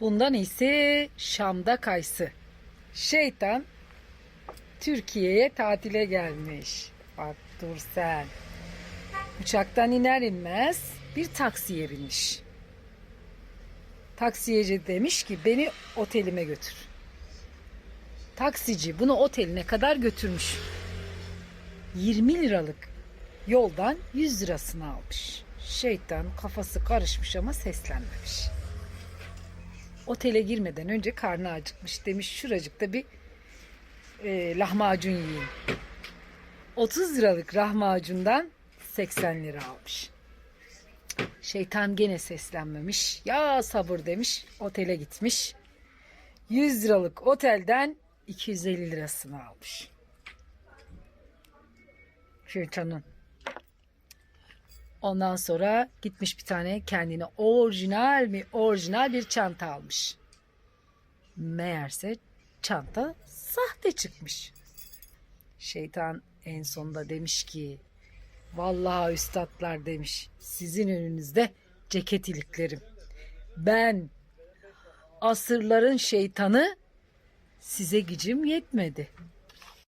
Bundan iyisi Şam'da kaysı. Şeytan Türkiye'ye tatile gelmiş. Bak dur sen. Uçaktan iner inmez bir taksiye binmiş. Taksiyeci demiş ki beni otelime götür. Taksici bunu oteline kadar götürmüş. 20 liralık yoldan 100 lirasını almış. Şeytan kafası karışmış ama seslenmemiş. Otele girmeden önce karnı acıkmış. Demiş şuracıkta bir e, lahmacun yiyeyim. 30 liralık lahmacundan 80 lira almış. Şeytan gene seslenmemiş. Ya sabır demiş. Otele gitmiş. 100 liralık otelden 250 lirasını almış. Şeytanın. Ondan sonra gitmiş bir tane kendine orijinal mi orijinal bir çanta almış. Meğerse çanta sahte çıkmış. Şeytan en sonunda demiş ki Vallahi üstadlar demiş. Sizin önünüzde ceket iliklerim. Ben asırların şeytanı size gücüm yetmedi.